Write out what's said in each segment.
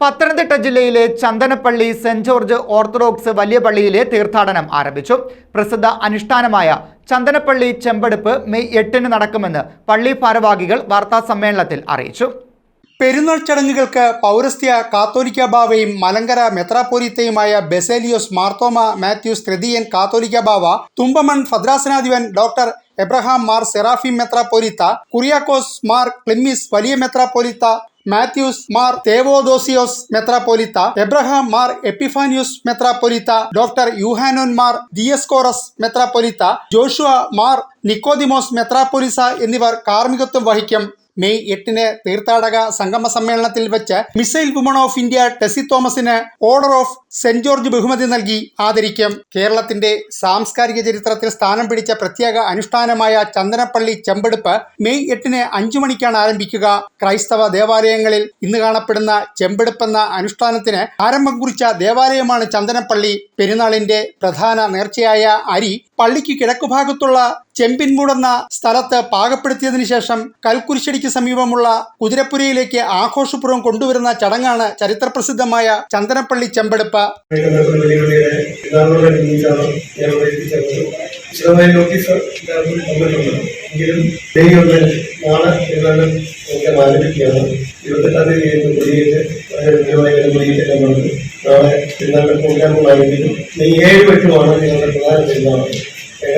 പത്തനംതിട്ട ജില്ലയിലെ Chandanappally saint George orthodox വലിയ പള്ളിയിലെ തീർത്ഥാടനം ആരംഭിച്ചു. പ്രസിദ്ധ അനുഷ്ഠാനമായ ചന്ദനപ്പള്ളി ചെമ്പെടുപ്പ് മെയ് എട്ടിന് നടക്കുമെന്ന് പള്ളി ഭാരവാഹികൾ വാർത്താ സമ്മേളനത്തിൽ അറിയിച്ചു. പെരുന്നാൾ ചടങ്ങുകൾക്ക് പൗരസ്ത്യ കാത്തോലിക്ക ബാവയും മലങ്കര മെത്രാപ്പോലിത്തയുമായ ബെസേലിയോസ് മാർത്തോമ മാത്യൂസ് തൃതീയൻ കാത്തോലിക്ക ബാവ തുമ്പമൺ ഭദ്രാസനാധിപൻ ഡോക്ടർ എബ്രഹാം മാർ സെറാഫിം മെത്രാപ്പോലിത്ത കുറിയാക്കോസ് മാർ ക്ലിമ്മിസ് വലിയ മെത്രാപ്പോലിത്ത മാത്യൂസ് മാർ തേവോദോസിയോസ് മെത്രാപ്പോലിത്ത എബ്രഹാം മാർ എപ്പിഫാനിയോസ് മെത്രാപ്പോലിത്ത ഡോക്ടർ യുഹാനോൻ മാർ ദിയസ്കോറസ് മെത്രാപ്പോലിത്ത ജോഷുവ മാർ നിക്കോദിമോസ് മെത്രാപ്പോലിസ എന്നിവർ കാർമ്മികത്വം വഹിക്കും. മെയ് എട്ടിന് തീർത്ഥാടക സംഗമ സമ്മേളനത്തിൽ വെച്ച് missile woman of India Tessy തോമസിന് ഓർഡർ ഓഫ് സെന്റ് ജോർജ് ബഹുമതി നൽകി ആദരിക്കും. കേരളത്തിന്റെ സാംസ്കാരിക ചരിത്രത്തിൽ സ്ഥാനം പിടിച്ച പ്രത്യേക അനുഷ്ഠാനമായ ചന്ദനപ്പള്ളി ചെമ്പെടുപ്പ് മെയ് എട്ടിന് അഞ്ചു മണിക്കാണ് ആരംഭിക്കുക. ക്രൈസ്തവ ദേവാലയങ്ങളിൽ ഇന്ന് കാണപ്പെടുന്ന ചെമ്പെടുപ്പെന്ന അനുഷ്ഠാനത്തിന് ആരംഭം കുറിച്ച ദേവാലയമാണ് ചന്ദനപ്പള്ളി. പെരുന്നാളിന്റെ പ്രധാന നേർച്ചയായ അരി പള്ളിക്ക് കിഴക്കുഭാഗത്തുള്ള ചെമ്പിൻമൂടെന്ന സ്ഥലത്ത് പാകപ്പെടുത്തിയതിനു ശേഷം കൽക്കുരിശടിക്ക് സമീപമുള്ള കുതിരപ്പുരയിലേക്ക് ആഘോഷപൂർവം കൊണ്ടുവരുന്ന ചടങ്ങാണ് ചരിത്രപ്രസിദ്ധമായ ചന്ദനപ്പള്ളി ചെമ്പെടുപ്പ്. നോക്കി വിശദമായ നോട്ടീസ് എല്ലാവർക്കും എങ്കിലും ദൈവം നാളെ ഏതാണ്ട് നമുക്ക് ആരംഭിക്കുകയാണ്.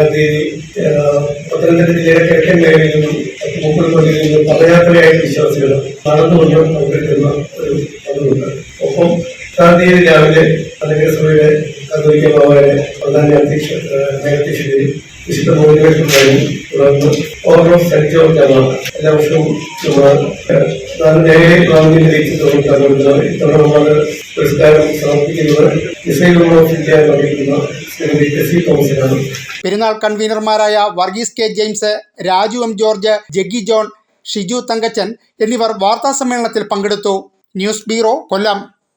തീയതി തീയതി പത്ത് പദയാത്രയായിട്ട് വിശ്വാസികൾ നടന്നുകൊണ്ട് ഒരു അതുണ്ട് ഒപ്പം തീയതി രാവിലെ സഭയുടെ കത്തോലിക്ക പ്രധാന അധ്യക്ഷ അധ്യക്ഷതയിൽ വിശുദ്ധ മോചനത്തിൽ കഴിഞ്ഞു തുടർന്ന് ഓരോ ആണ് എല്ലാ വർഷവും പ്രാമുഖ്യം ലഭിച്ച് തുടർന്ന് ഇത്തവണ നമ്മൾ പുരസ്കാരം സമർപ്പിക്കുന്നത് മിസൈൽ ഓഫ് ഇന്ത്യ പെരുന്നാൾ കൺവീനർമാരായ വർഗീസ് കെ ജെയിംസ് രാജു എം ജോർജ് ജഗ്ഗി ജോൺ ഷിജു തങ്കച്ചൻ എന്നിവർ വാർത്താ സമ്മേളനത്തിൽ പങ്കെടുത്തു. News bureau Kollam.